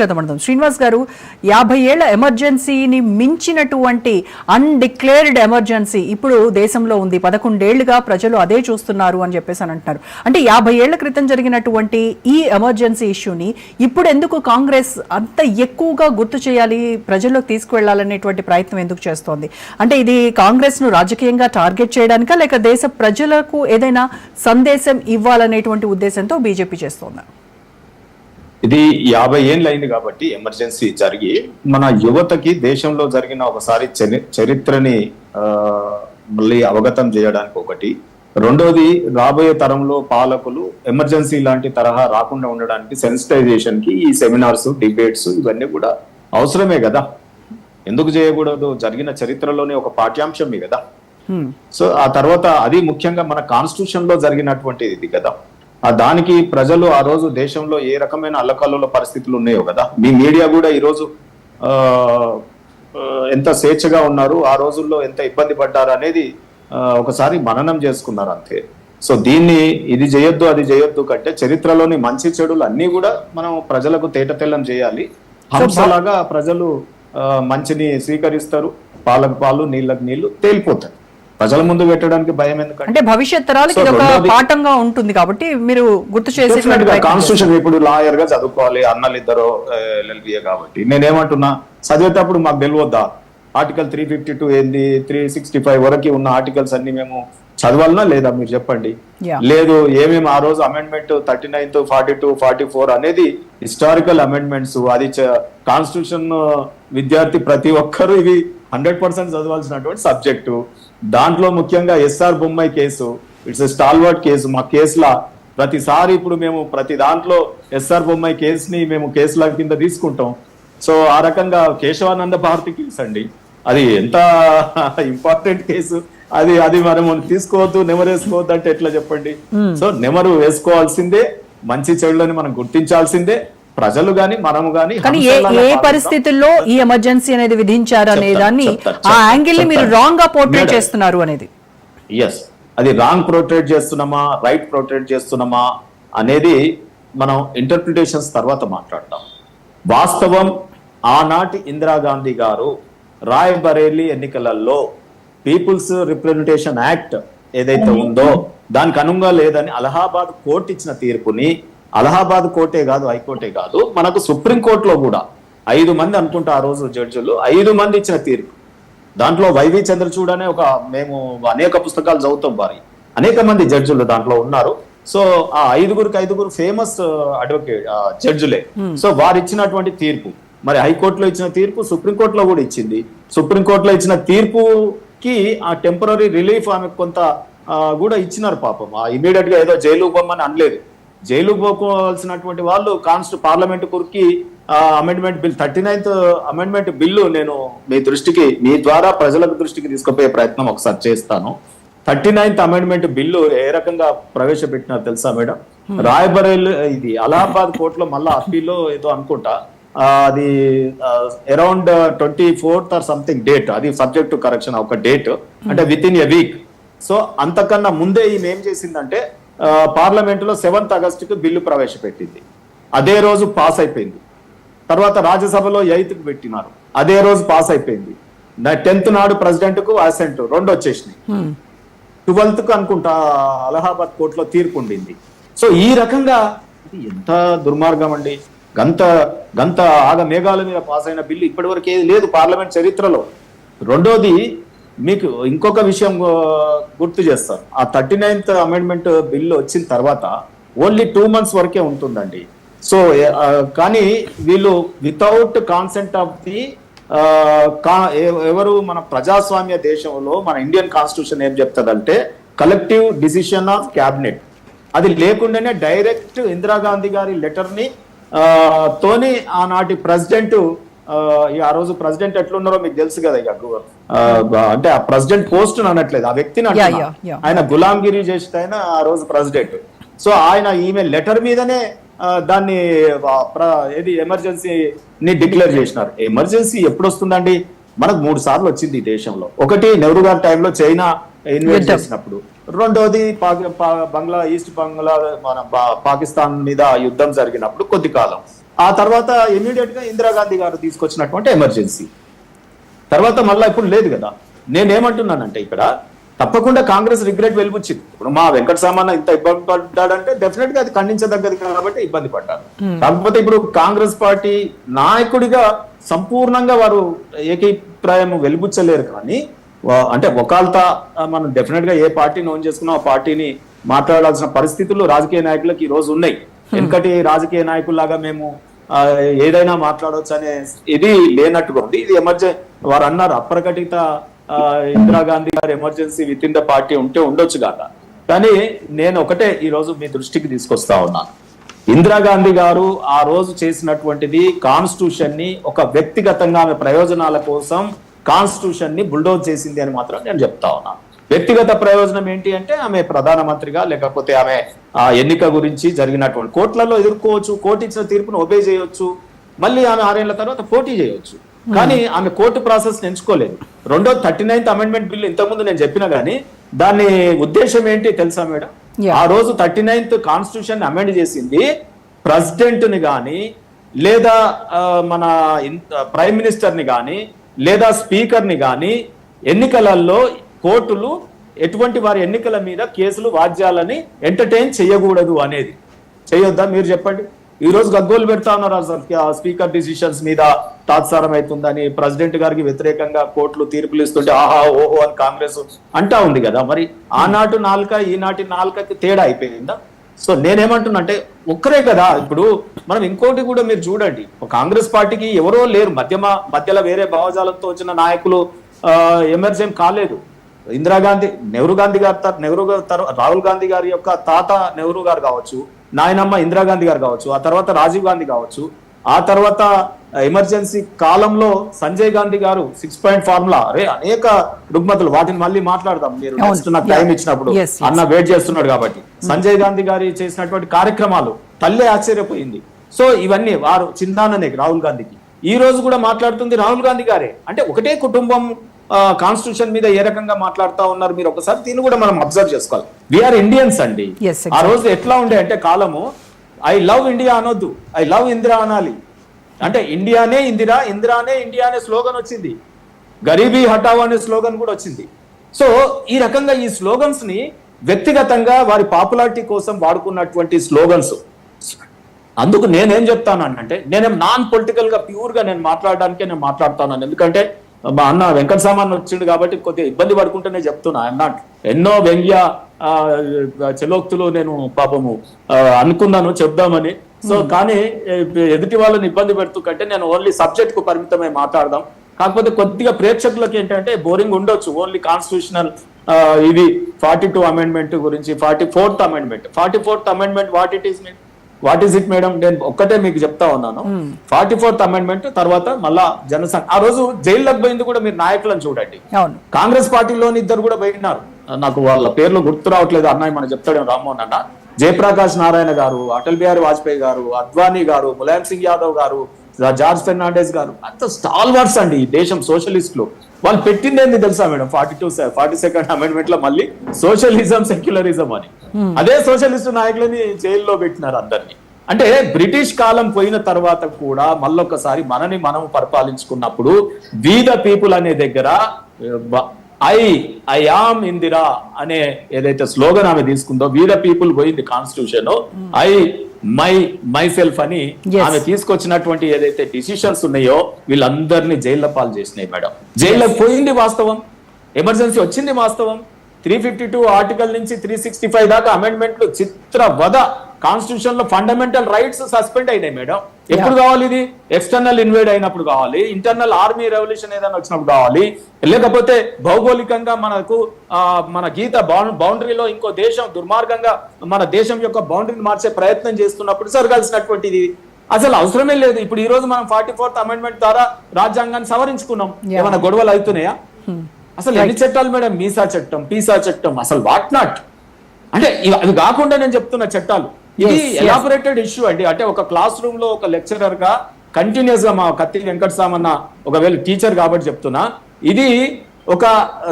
చేద్దాం శ్రీనివాస్ గారు యాభై ఏళ్ళ ఎమర్జెన్సీని మించినటువంటి అన్డిక్లేర్డ్ ఎమర్జెన్సీ ఇప్పుడు దేశంలో ఉంది. పదకొండేళ్ళుగా ప్రజలు అదే చూస్తున్నారు అని చెప్పేసి అని అంటున్నారు. అంటే యాభై ఏళ్ళ క్రితం జరిగినటువంటి ఈ ఎమర్జెన్సీ ఇష్యూని ఇప్పుడు ఎందుకు కాంగ్రెస్ అంత ఎక్కువగా గుర్తు చేయాలి ప్రజల్లోకి తీసుకువెళ్ళాలనేటువంటి ప్రయత్నం ఎందుకు చేస్తోంది? అంటే ఇది కాంగ్రెస్ను రాజకీయంగా టార్గెట్ చేయడానికా లేక దేశ ప్రజలకు ఏదైనా సందేశం ఇవ్వాలనేటువంటి ఉద్దేశంతో బీజేపీ చేస్తోందా? ఇది యాభై ఏళ్ళు అయింది కాబట్టి ఎమర్జెన్సీ జరిగి మన యువతకి దేశంలో జరిగిన ఒకసారి చరి- చరిత్రని మళ్ళీ అవగతం చేయడానికి ఒకటి. రెండోది రాబోయే తరంలో పాలకులు ఎమర్జెన్సీ లాంటి తరహా రాకుండా ఉండడానికి సెన్సిటైజేషన్కి ఈ సెమినార్స్ డిబేట్స్ ఇవన్నీ కూడా అవసరమే కదా. ఎందుకు చేయకూడదు? జరిగిన చరిత్రలోనే ఒక పాఠ్యాంశమే కదా. సో ఆ తర్వాత అది ముఖ్యంగా మన కాన్స్టిట్యూషన్లో జరిగినటువంటి ఇది కదా. దానికి ప్రజలు ఆ రోజు దేశంలో ఏ రకమైన అల్లకల్లోల పరిస్థితులు ఉన్నాయో కదా? మీ మీడియా కూడా ఈరోజు ఎంత స్వేచ్ఛగా ఉన్నారు ఆ రోజుల్లో ఎంత ఇబ్బంది పడ్డారు అనేది ఒకసారి మననం చేసుకున్నారు అంతే. సో దీన్ని ఇది చేయొద్దు అది చేయొద్దు కంటే చరిత్రలోని మంచి చెడులు అన్ని కూడా మనం ప్రజలకు తేటతెల్లం చేయాలి. హంసలాగా ప్రజలు మంచిని స్వీకరిస్తారు పాలకు పాలు నీళ్ళకు నీళ్ళు తేలిపోతాయి. ప్రజల ముందు పెట్టడానికి భయం ఎందుకంటే అంటే భవిష్యత్ తరాలకి ఇది ఒక పాఠంగా ఉంటుంది కాబట్టి మీరు గుర్తు ప్రయత్నం కాన్స్టిట్యూషన్ ఇప్పుడు లాయర్గా చదువుకోవాలి అన్నలు ఇద్దరు ఎల్ఎల్బిఏ కాబట్టి. నేనేమంటున్నా చదివేటప్పుడు మాకు తెలియద్దా? ఆర్టికల్ త్రీ ఫిఫ్టీ టూ ఏంది త్రీ సిక్స్టీ ఫైవ్ వరకు ఉన్న ఆర్టికల్స్ అన్ని మేము చదవాలనా లేదా మీరు చెప్పండి. లేదు ఏమేమి ఆ రోజు amendment thirty ninth forty two forty four అనేది హిస్టారికల్ అమెండ్మెంట్స్ అది కాన్స్టిట్యూషన్ విద్యార్థి ప్రతి ఒక్కరూ ఇవి హండ్రెడ్ పర్సెంట్ చదవాల్సినటువంటి సబ్జెక్టు దాంట్లో ముఖ్యంగా SR Bommai case it's stalwart case మా కేసులా ప్రతిసారి ఇప్పుడు మేము ప్రతి దాంట్లో ఎస్ఆర్ బొమ్మాయి కేసుని మేము కేసుల కింద తీసుకుంటాం. సో ఆ రకంగా కేశవానంద భారతి కేసు అండి. అది ఎంత ఇంపార్టెంట్ కేసు అది అది మనం తీసుకోవద్దు నెమరు వేసుకోవద్దు అంటే ఎట్లా చెప్పండి? సో నెమరు వేసుకోవాల్సిందే మంచి చెడులని మనం గుర్తించాల్సిందే ప్రజలు గాని మనము గాని కానీ ఏ. పరిస్థితుల్లో ఈ ఎమర్జెన్సీ అనేది విధించారు అనే దాన్ని ఆ యాంగిల్ని మీరు. రాంగ్గా పోర్ట్రేట్. చేస్తున్నారు అనేది ఎస్ అది రాంగ్ ప్రొటెక్ట్ చేస్తున్నామా రైట్ ప్రొటెక్ట్ చేస్తున్నామా అనేది మనం ఇంటర్ప్రిటేషన్స్ తర్వాత మాట్లాడతాం వాస్తవం ఆనాటి ఇందిరాగాంధీ గారు రాయ్ బరేలీ ఎన్నికలలో పీపుల్స్ రిప్రజెంటేషన్ యాక్ట్ ఏదైతే ఉందో దానికి అనుగుణంగా లేదని అలహాబాద్ కోర్టు ఇచ్చిన తీర్పుని అలహాబాద్ కోర్టే కాదు హైకోర్టే కాదు. మనకు సుప్రీం కోర్టులో కూడా ఐదు మంది అనుకుంటా ఆ రోజు జడ్జిలు ఐదు మంది ఇచ్చిన తీర్పు. దాంట్లో వైవి చంద్రచూడ్ అనే ఒక మేము అనేక పుస్తకాలు చదువుతాం వారి. అనేక మంది జడ్జిలు దాంట్లో ఉన్నారు. సో ఆ ఐదుగురికి ఐదుగురు ఫేమస్ అడ్వకేట్ జడ్జిలే. సో వారు ఇచ్చినటువంటి తీర్పు. మరి హైకోర్టులో ఇచ్చిన తీర్పు సుప్రీంకోర్టులో కూడా ఇచ్చింది. సుప్రీంకోర్టులో ఇచ్చిన తీర్పుకి ఆ టెంపరీ రిలీఫ్ ఆమె కొంత కూడా ఇచ్చినారు పాపం. ఆ ఇమీడియట్గా ఏదో జైలు పోమని అనలేదు. జైలు పోకోవాల్సినటువంటి వాళ్ళు కాన్స్టి parliament కురికి amendment bill thirty ninth amendment bill నేను మీ దృష్టికి మీ ద్వారా ప్రజలకు దృష్టికి తీసుకుపోయే ప్రయత్నం ఒకసారి చేస్తాను. థర్టీ నైన్త్ అమెండ్మెంట్ బిల్లు ఏ రకంగా ప్రవేశపెట్టినారు తెలుసా మేడం? రాయబరేల్ ఇది అలహాబాద్ కోర్టులో మళ్ళా అప్పీల్లో ఏదో అనుకుంటా. అది around twenty fourth or something date అది సబ్జెక్ట్ కరెక్షన్ ఒక డేట్ అంటే within a week so అంతకన్నా ముందే ఈమె ఏం చేసిందంటే పార్లమెంట్లో సెవెంత్ ఆగస్ట్కి బిల్లు ప్రవేశపెట్టింది. అదే రోజు పాస్ అయిపోయింది. తర్వాత రాజ్యసభలో ఎయిత్కి పెట్టినారు. అదే రోజు పాస్ అయిపోయింది. టెన్త్ నాడు ప్రెసిడెంట్కు అసెంట్ రెండు వచ్చేసినాయి. ట్వెల్త్కు అనుకుంటా అలహాబాద్ కోర్టులో తీర్పు ఉండింది. సో ఈ రకంగా ఇది ఎంత దుర్మార్గం అండి. గంత గంత ఆగ మేఘాల మీద పాస్ అయిన బిల్లు ఇప్పటివరకు ఏది లేదు పార్లమెంట్ చరిత్రలో. రెండోది మీకు ఇంకొక విషయం గుర్తు చేస్తాను ఆ థర్టీ నైన్త్ అమెండ్మెంట్ బిల్లు వచ్చిన తర్వాత ఓన్లీ టూ మంత్స్ వరకే ఉంటుందండి. సో కానీ వీళ్ళు వితౌట్ కాన్సెంట్ ఆఫ్ ది కా- ఎవరు మన ప్రజాస్వామ్య దేశంలో మన ఇండియన్ కాన్స్టిట్యూషన్ ఏం చెప్తుందంటే కలెక్టివ్ డిసిషన్ ఆఫ్ క్యాబినెట్ అది లేకుండానే డైరెక్ట్ ఇందిరాగాంధీ గారి లెటర్ని తోని ఆనాటి ప్రెసిడెంట్ ఆ రోజు ప్రెసిడెంట్ ఎట్లున్నారో మీకు తెలుసు కదా ఇక అంటే ఆ ప్రెసిడెంట్ పోస్ట్ అనట్లేదు ఆ వ్యక్తిని. ఆయన గులాంగిరి చేసిన ఆయన ఆ రోజు ప్రెసిడెంట్. సో ఆయన ఈమె లెటర్ మీదనే దాన్ని ఏది ఎమర్జెన్సీని డిక్లేర్ చేసినారు. ఎమర్జెన్సీ ఎప్పుడు వస్తుందండి మనకు మూడు సార్లు వచ్చింది ఈ దేశంలో. ఒకటి నెహ్రూ గారి టైంలో చైనా ఇన్వైట్. చేసినప్పుడు. రెండోది బంగ్లా ఈస్ట్ బంగ్లా మన పాకిస్తాన్ మీద యుద్ధం జరిగినప్పుడు కొద్ది కాలం. ఆ తర్వాత ఇమీడియట్గా ఇందిరాగాంధీ గారు తీసుకొచ్చినటువంటి ఎమర్జెన్సీ తర్వాత మళ్ళీ ఇప్పుడు లేదు కదా. నేనేమంటున్నానంటే ఇక్కడ తప్పకుండా కాంగ్రెస్ రిగ్రెట్ వెలిపుచ్చింది ఇప్పుడు మా వెంకట సామాన్ ఇంత ఇబ్బంది పడ్డాడంటే డెఫినెట్గా అది ఖండించదగ్గది కాబట్టి ఇబ్బంది పడ్డారు. కాకపోతే ఇప్పుడు కాంగ్రెస్ పార్టీ నాయకుడిగా సంపూర్ణంగా వారు ఏకీప్రాయం వెలిబుచ్చలేరు కానీ అంటే ఒకళ్ళ మనం డెఫినెట్గా ఏ పార్టీని ఓన్ చేసుకున్నా ఆ పార్టీని మాట్లాడాల్సిన పరిస్థితులు రాజకీయ నాయకులకు ఈ రోజు ఉన్నాయి. వెనకటి రాజకీయ నాయకుల్లాగా మేము ఏదైనా మాట్లాడవచ్చు అనే ఇది లేనట్టుగా ఉంది. ఇది ఎమర్జెన్ వారు అన్నారు అప్రకటిత ఇందిరాగాంధీ గారు emergency within the party ఉంటే ఉండొచ్చు కాక కానీ నేను ఒకటే ఈ రోజు మీ దృష్టికి తీసుకొస్తా ఉన్నాను ఇందిరాగాంధీ గారు ఆ రోజు చేసినటువంటిది కాన్స్టిట్యూషన్ని ఒక వ్యక్తిగతంగా ఆమె ప్రయోజనాల కోసం కాన్స్టిట్యూషన్ని బుల్డోజ్ చేసింది అని మాత్రం నేను చెప్తా ఉన్నాను వ్యక్తిగత ప్రయోజనం ఏంటి అంటే ఆమె ప్రధానమంత్రిగా లేకపోతే ఆమె ఆ ఎన్నిక గురించి జరిగినటువంటి కోర్టులలో ఎదుర్కోవచ్చు కోర్టు ఇచ్చిన తీర్పును ఒబే చేయొచ్చు మళ్ళీ ఆమె ఆరేళ్ళ తర్వాత పోటీ చేయొచ్చు. కానీ ఆమె కోర్టు ప్రాసెస్ ఎంచుకోలేదు. రెండో థర్టీ నైన్త్ అమెండ్మెంట్ బిల్ ఇంతకుముందు నేను చెప్పిన గానీ దాని ఉద్దేశం ఏంటి తెలుసా మేడం. ఆ రోజు థర్టీ నైన్త్ కాన్స్టిట్యూషన్ అమెండ్ చేసింది ప్రెసిడెంట్ని గాని లేదా మన ప్రైమ్ మినిస్టర్ని గాని లేదా స్పీకర్ని కానీ ఎన్నికలలో కోర్టులు ఎటువంటి వారి ఎన్నికల మీద కేసులు వాద్యాలని ఎంటర్టైన్ చేయకూడదు అనేది. చేయొద్దా? మీరు చెప్పండి. ఈ రోజు గగ్గోలు పెడతా ఉన్నారు అసలు ఆ స్పీకర్ డిసిషన్స్ మీద తాత్సారం అవుతుందని ప్రెసిడెంట్ గారికి వ్యతిరేకంగా కోర్టులు తీర్పులు ఇస్తుంటే ఆహా ఓహో అని కాంగ్రెస్ అంటా ఉంది కదా. మరి ఆనాటి నాలుక ఈనాటి నాలుకకి తేడా అయిపోయిందా? సో నేనేమంటున్నా అంటే ఒక్కరే కదా ఇప్పుడు మనం ఇంకోటి కూడా మీరు చూడండి. కాంగ్రెస్ పార్టీకి ఎవరో లేరు మధ్యమ మధ్యలో వేరే భావజాలంతో వచ్చిన నాయకులు ఎమర్జెంట్ కాలేదు. ఇందిరాగాంధీ నెహ్రూ గాంధీ గారి నెహ్రూ గారు రాహుల్ గాంధీ గారి యొక్క తాత నెహ్రూ గారు కావచ్చు నాయనమ్మ ఇందిరాగాంధీ గారు కావచ్చు ఆ తర్వాత రాజీవ్ గాంధీ కావచ్చు ఆ తర్వాత ఎమర్జెన్సీ కాలంలో సంజయ్ గాంధీ గారు సిక్స్ పాయింట్ ఫార్ములా అరే అనేక రుగ్మతలు వాటిని మళ్ళీ మాట్లాడదాం. మీరు నాకు టైం ఇచ్చినప్పుడు. అన్న వెయిట్ చేస్తున్నాడు కాబట్టి. సంజయ్ గాంధీ గారి చేసినటువంటి కార్యక్రమాలు తల్లే ఆశ్చర్యపోయింది. సో ఇవన్నీ వారు చిన్నాననే రాహుల్ గాంధీకి. ఈ రోజు కూడా మాట్లాడుతుంది రాహుల్ గాంధీ గారే. అంటే ఒకటే కుటుంబం కాన్స్టిట్యూషన్ మీద ఏ రకంగా మాట్లాడుతా ఉన్నారు మీరు ఒకసారి దీన్ని కూడా మనం అబ్జర్వ్ చేసుకోవాలి. వీఆర్ ఇండియన్స్ అండి. ఆ రోజు ఎట్లా ఉండే అంటే కాలము ఐ లవ్ ఇండియా అనొద్దు. ఐ లవ్ ఇందిరా అనాలి. అంటే ఇండియానే ఇందిరా ఇందిరానే ఇండియా అనే స్లోగన్ వచ్చింది. గరీబీ హటావో అనే స్లోగన్ కూడా వచ్చింది. సో ఈ రకంగా ఈ స్లోగన్స్ని వ్యక్తిగతంగా వారి పాపులారిటీ కోసం వాడుకున్నటువంటి స్లోగన్స్. అందుకు నేనేం చెప్తాను అంటే నేనేం నాన్ పొలిటికల్గా ప్యూర్గా నేను మాట్లాడడానికే నేను మాట్లాడుతాను ఎందుకంటే మా అన్న వెంకట సామాన్ వచ్చిండు కాబట్టి కొద్దిగా ఇబ్బంది పడుకుంటూనే చెప్తున్నా ఐఎమ్ నాట్ ఎన్నో వ్యంగ్య చలోక్తులు నేను పాపము అనుకున్నాను చెప్దామని. సో కానీ ఎ- ఎదుటి వాళ్ళని ఇబ్బంది పెడుతూ కంటే నేను ఓన్లీ సబ్జెక్ట్కు పరిమితమై మాట్లాడదాం. కాకపోతే కొద్దిగా ప్రేక్షకులకు ఏంటంటే బోరింగ్ ఉండొచ్చు. ఓన్లీ కాన్స్టిట్యూషనల్ ఇది ఫార్టీ టూ అమెండ్మెంట్ గురించి forty fourth amendment. Forty fourth amendment what it is what is it madam? నేను ఒక్కటే మీకు చెప్తా ఉన్నాను. ఫార్టీ ఫోర్త్ అమెండ్మెంట్ తర్వాత మళ్ళా జనసంఘ ఆ రోజు జైల్లోకి పోయింది కూడా మీరు నాయకులను చూడండి. కాంగ్రెస్ పార్టీలోని ఇద్దరు కూడా పోయినారు. నాకు వాళ్ళ పేర్లు గుర్తు రావట్లేదు. అన్నయ్య మనం చెప్తాడేమో రామ్మోహన్ అన్న. జయప్రకాష్ నారాయణ గారు అటల్ బిహారీ వాజ్పేయి గారు అద్వానీ గారు ములాయం సింగ్ యాదవ్ గారు జార్జ్ ఫెర్నాండెస్ గారు అంత స్టాల్ వర్డ్స్ అండి ఈ దేశం సోషలిస్టులు. వాళ్ళు పెట్టింది ఏంది తెలుసా madam? Forty two forty second అమెండ్మెంట్లో మళ్ళీ సోషలిజం సెక్యులరిజం అని. అదే సోషలిస్ట్ నాయకులని జైల్లో పెట్టినారు అందరినీ. అంటే బ్రిటిష్ కాలం పోయిన తర్వాత కూడా మళ్ళొకసారి మనని మనం పరిపాలించుకున్నప్పుడు వి ద పీపుల్ అనే దగ్గర ఐ ఐ ఆమ్ ఇందిరా అనే ఏదైతే స్లోగన్ ఆమె తీసుకుందో వి ద పీపుల్ పోయింది constitution I my myself అని. ఆమె తీసుకొచ్చినటువంటి ఏదైతే డిసిషన్స్ ఉన్నాయో వీళ్ళందరినీ జైల్లో పాలు చేసినాయి మేడం. జైల్లోకి పోయింది వాస్తవం. ఎమర్జెన్సీ వచ్చింది వాస్తవం. త్రీ ఫిఫ్టీ టూ ఆర్టికల్ నుంచి త్రీ సిక్స్టీ ఫైవ్ దాకా అమెండ్మెంట్లు చిత్ర వద కాన్స్టిట్యూషన్లో ఫండమెంటల్ రైట్స్ సస్పెండ్ అయినాయి మేడం. ఎప్పుడు కావాలి ఇది? ఎక్స్టర్నల్ ఇన్వేడ్ అయినప్పుడు కావాలి. ఇంటర్నల్ ఆర్మీ రెవల్యూషన్ ఏదైనా వచ్చినప్పుడు కావాలి. లేకపోతే భౌగోళికంగా మనకు మన గీత బౌండరీలో ఇంకో దేశం దుర్మార్గంగా మన దేశం యొక్క బౌండరీని మార్చే ప్రయత్నం చేస్తున్నప్పుడు జరగాల్సినటువంటిది. అసలు అవసరమే లేదు. ఇప్పుడు ఈ రోజు మనం ఫార్టీ ఫోర్త్ అమెండ్మెంట్ ద్వారా రాజ్యాంగాన్ని సవరించుకున్నాం. ఏమైనా గొడవలు అవుతున్నాయా? అసలు ఎన్ని చట్టాలు మేడం? మీసా చట్టం పీసా చట్టం అసలు వాట్ నాట్ అంటే అవి కాకుండా నేను చెప్తున్న చట్టాలు. ఇది. ఎలాబొరేటెడ్ ఇష్యూ అండి. అంటే ఒక క్లాస్ రూమ్లో ఒక లెక్చరర్గా కంటిన్యూస్గా మా కత్తి వెంకట సామన్న ఒకవేళ టీచర్ కాబట్టి చెప్తున్నా ఇది ఒక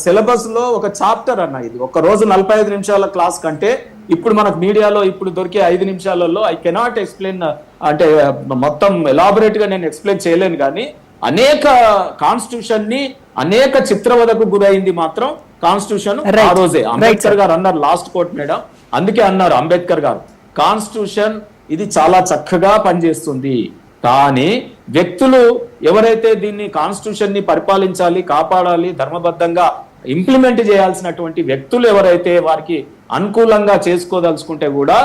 సిలబస్లో ఒక చాప్టర్ అన్న ఇది. ఒక రోజు నలభై ఐదు నిమిషాల క్లాస్ కంటే ఇప్పుడు మనకు మీడియాలో ఇప్పుడు దొరికే ఐదు నిమిషాలలో ఐ కెనాట్ ఎక్స్ప్లెయిన్ అంటే మొత్తం ఎలాబొరేట్గా నేను ఎక్స్ప్లెయిన్ చేయలేను కానీ అనేక కాన్స్టిట్యూషన్ని అనేక చిత్రవదకు గురైంది మాత్రం కాన్స్టిట్యూషన్ ఆ. రోజే. అంబేద్కర్ గారు అన్నారు లాస్ట్ కోట్ మేడం అందుకే అన్నారు అంబేద్కర్ గారు. కాన్స్టిట్యూషన్ ఇది చాలా చక్కగా పనిచేస్తుంది. కానీ వ్యక్తులు ఎవరైతే దీన్ని కాన్స్టిట్యూషన్ని పరిపాలించాలి కాపాడాలి ధర్మబద్ధంగా ఇంప్లిమెంట్ చేయాల్సినటువంటి వ్యక్తులు ఎవరైతే వారికి అనుకూలంగా చేసుకోదలుచుకుంటే కూడా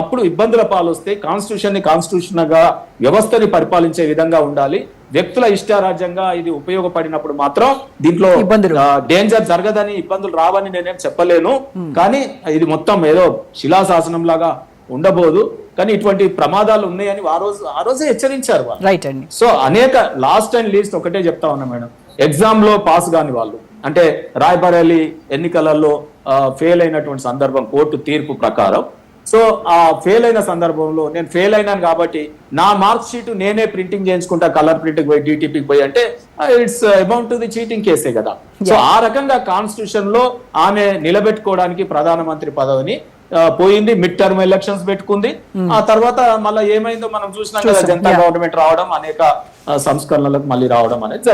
అప్పుడు ఇబ్బందుల పాలొస్తే కాన్స్టిట్యూషన్ని కాన్స్టిట్యూషన్గా వ్యవస్థని పరిపాలించే విధంగా ఉండాలి. వ్యక్తుల ఇష్టారాజ్యంగా ఇది ఉపయోగపడినప్పుడు మాత్రం దీంట్లో ఇబ్బందులు. డేంజర్ జరగదని ఇబ్బందులు రావని నేనేం చెప్పలేను. కానీ ఇది మొత్తం ఏదో శిలాశాసనం లాగా ఉండబోదు. కానీ ఇటువంటి ప్రమాదాలు ఉన్నాయని ఆ రోజు ఆ రోజే హెచ్చరించారు రైట్ అండి. సో అనేక లాస్ట్ అండ్ లీస్ట్ ఒకటే చెప్తా ఉన్నా మేడం. ఎగ్జామ్లో పాస్ కాని వాళ్ళు. అంటే రాయబరేలి ఎన్నికలలో ఫెయిల్ అయినటువంటి సందర్భం కోర్టు తీర్పు ప్రకారం సో ఆ ఫెయిల్ అయిన సందర్భంలో నేను ఫెయిల్ అయినాను కాబట్టి నా మార్క్ షీట్ నేనే ప్రింటింగ్ చేయించుకుంటా కలర్ ప్రింటింగ్ పోయి డిటిపికి పోయి అంటే it's amount to the cheating కేసే కదా. సో ఆ రకంగా కాన్స్టిట్యూషన్లో ఆమె నిలబెట్టుకోవడానికి ప్రధానమంత్రి పదవిని పోయింది మిడ్ టర్మ్ ఎలక్షన్స్ పెట్టుకుంది. ఆ తర్వాత మళ్ళీ ఏమైందో మనం చూసినాం కదా జనతా. గవర్నమెంట్ రావడం అనేక సంస్కరణలకు మళ్ళీ రావడం అనేది.